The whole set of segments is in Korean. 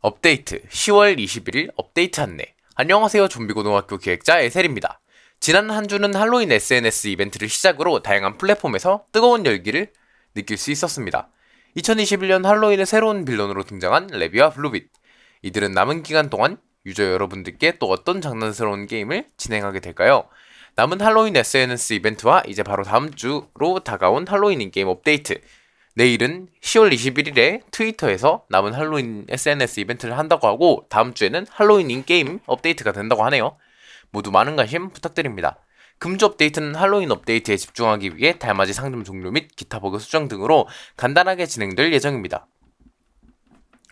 업데이트 10월 21일 업데이트 안내 안녕하세요 좀비고등학교 기획자 에셀입니다. 지난 한 주는 할로윈 SNS 이벤트를 시작으로 다양한 플랫폼에서 뜨거운 열기를 느낄 수 있었습니다. 2021년 할로윈의 새로운 빌런으로 등장한 레비와 블루빛 이들은 남은 기간 동안 유저 여러분들께 또 어떤 장난스러운 게임을 진행하게 될까요? 남은 할로윈 SNS 이벤트와 이제 바로 다음 주로 다가온 할로윈 인게임 업데이트 내일은 10월 21일에 트위터에서 남은 할로윈 SNS 이벤트를 한다고 하고 다음 주에는 할로윈 인게임 업데이트가 된다고 하네요. 모두 많은 관심 부탁드립니다. 금주 업데이트는 할로윈 업데이트에 집중하기 위해 달맞이 상점 종료 및 기타 버그 수정 등으로 간단하게 진행될 예정입니다.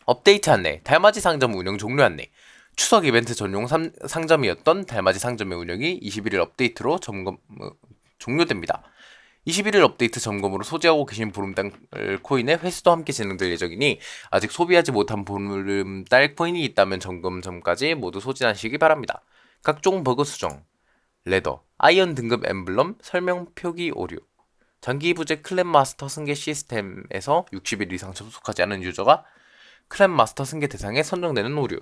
업데이트 안내, 달맞이 상점 운영 종료 안내. 추석 이벤트 전용 삼- 상점이었던 달맞이 상점의 운영이 21일 업데이트로 점검 어, 종료됩니다. 21일 업데이트 점검으로 소지하고 계신 보름달 코인의 회수도 함께 진행될 예정이니 아직 소비하지 못한 보름달 코인이 있다면 점검 전까지 모두 소진하시기 바랍니다. 각종 버그 수정, 레더, 아이언 등급 엠블럼 설명 표기 오류, 장기 부재 클랜 마스터 승계 시스템에서 60일 이상 접속하지 않은 유저가 클랜 마스터 승계 대상에 선정되는 오류.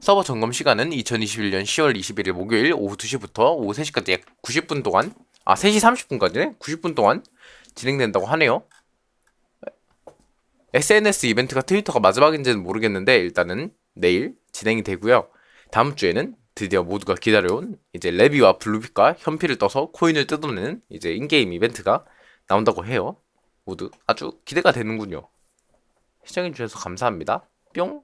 서버 점검 시간은 2021년 10월 21일 목요일 오후 2시부터 오후 3시까지 약 90분 동안 아 3시 30분까지 90분 동안 진행된다고 하네요. SNS 이벤트가 트위터가 마지막인지는 모르겠는데 일단은 내일 진행이 되고요. 다음 주에는 드디어 모두가 기다려온 이제 레비와 블루빛과 현피를 떠서 코인을 뜯어내는 이제 인게임 이벤트가 나온다고 해요. 모두 아주 기대가 되는군요. 시청해주셔서 감사합니다. 뿅!